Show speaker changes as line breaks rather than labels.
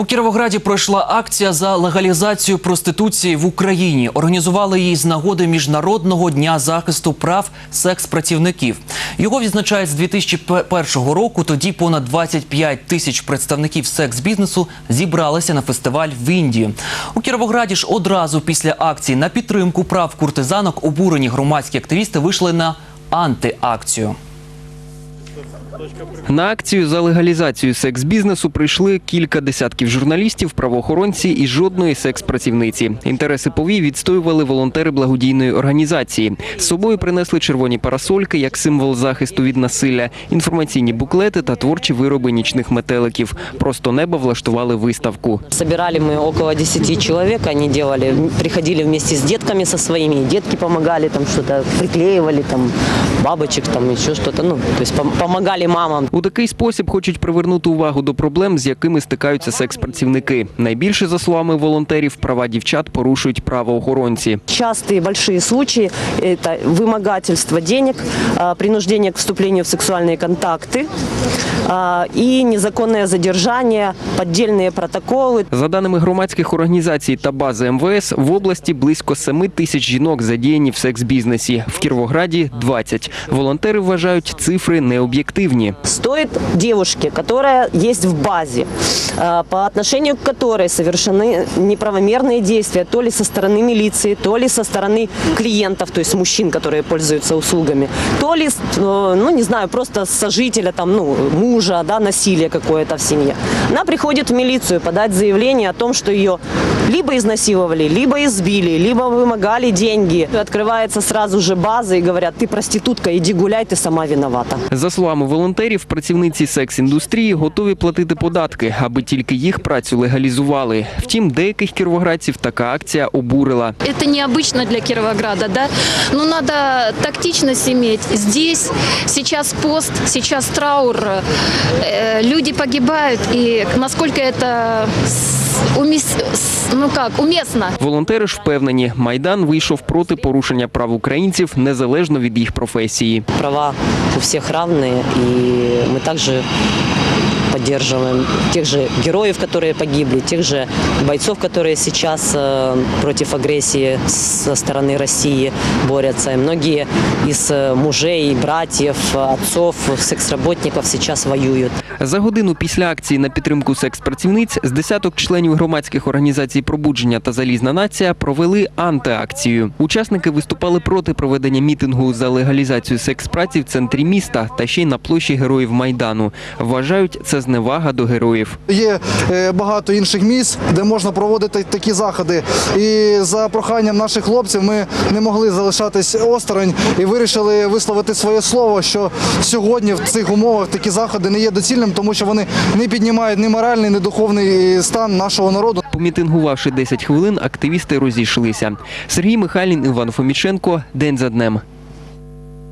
У Кіровограді пройшла акція за легалізацію проституції в Україні. Організували її з нагоди Міжнародного дня захисту прав секс-працівників. Його відзначають з 2001 року. Тоді понад 25 тисяч представників секс-бізнесу зібралися на фестиваль в Індії. У Кіровограді ж одразу після акції на підтримку прав куртизанок обурені громадські активісти вийшли на антиакцію.
На акцію за легалізацію секс-бізнесу прийшли кілька десятків журналістів, правоохоронці і жодної секс-працівниці. Інтереси повій відстоювали волонтери благодійної організації. З собою принесли червоні парасольки як символ захисту від насилля, інформаційні буклети та творчі вироби нічних метеликів. Просто неба влаштували виставку.
Собирали мы около 10 человек, они делали, приходили вместе с детками со своими, и детки помогали, там что-то приклеивали, там бабочек, там еще что-то, ну, то есть пом- помогали мамам.
У такий спосіб хочуть привернути увагу до проблем, з якими стикаються секс-працівники. Найбільше, за словами волонтерів, права дівчат порушують правоохоронці.
Частые большие случаи – это вымогательство денег, а, принуждение к вступлению в сексуальные контакты а, и незаконное задержание, поддельные протоколы.
За даними громадських організацій та бази МВС, в області близько 7 тисяч жінок задіяні в секс-бізнесі. В Кіровограді – 20. Волонтери вважають цифри Необ'єктивні.
Стоит девушке, которая есть в базе, а, по отношению к которой совершены неправомерные действия то ли со стороны милиции, то ли со стороны клиентов, то есть мужчин, которые пользуются услугами, то ли, э, ну не знаю, просто сожителя, там, ну, мужа, да, насилие какое-то в семье. Она приходит в милицию подать заявление о том, что ее либо изнасиловали, либо избили, либо вымогали деньги. Открывается сразу же база и говорят, ты проститутка, иди гуляй, ты сама виновата.
За словами волонтерів, працівниці секс-індустрії готові платити податки, аби тільки їх працю легалізували. Втім, деяких кіровоградців така акція обурила.
Это необычно для Кировограда, да? Но надо тактичность иметь. Здесь сейчас пост, сейчас траур, э, люди погибают, и насколько это с- умес- с- ну як, умісно.
Волонтери ж впевнені, майдан вийшов проти порушення прав українців незалежно від їх професії.
права у всіх равные, і ми также поддерживаем тех же героев, которые погибли, тех же бойцов, которые сейчас э, против агрессии со стороны России борются. И многие из э, мужей, братьев, отцов, секс-работников сейчас воюют.
За годину після акції на підтримку секс-працівниць з десяток членів громадських організацій пробудження та залізна нація провели антиакцію. Учасники виступали проти проведення мітингу за легалізацію секс-праці в центрі міста та ще й на площі героїв майдану. Вважають це зневага до героїв.
Є е, багато інших місць, де можна проводити такі заходи. І за проханням наших хлопців ми не могли залишатись осторонь і вирішили висловити своє слово, що сьогодні в цих умовах такі заходи не є доцільним, тому що вони не піднімають ні моральний, ні духовний стан нашого народу.
Помітингувавши 10 хвилин, активісти розійшлися. Сергій Михайлін, Іван Фоміченко. День за днем.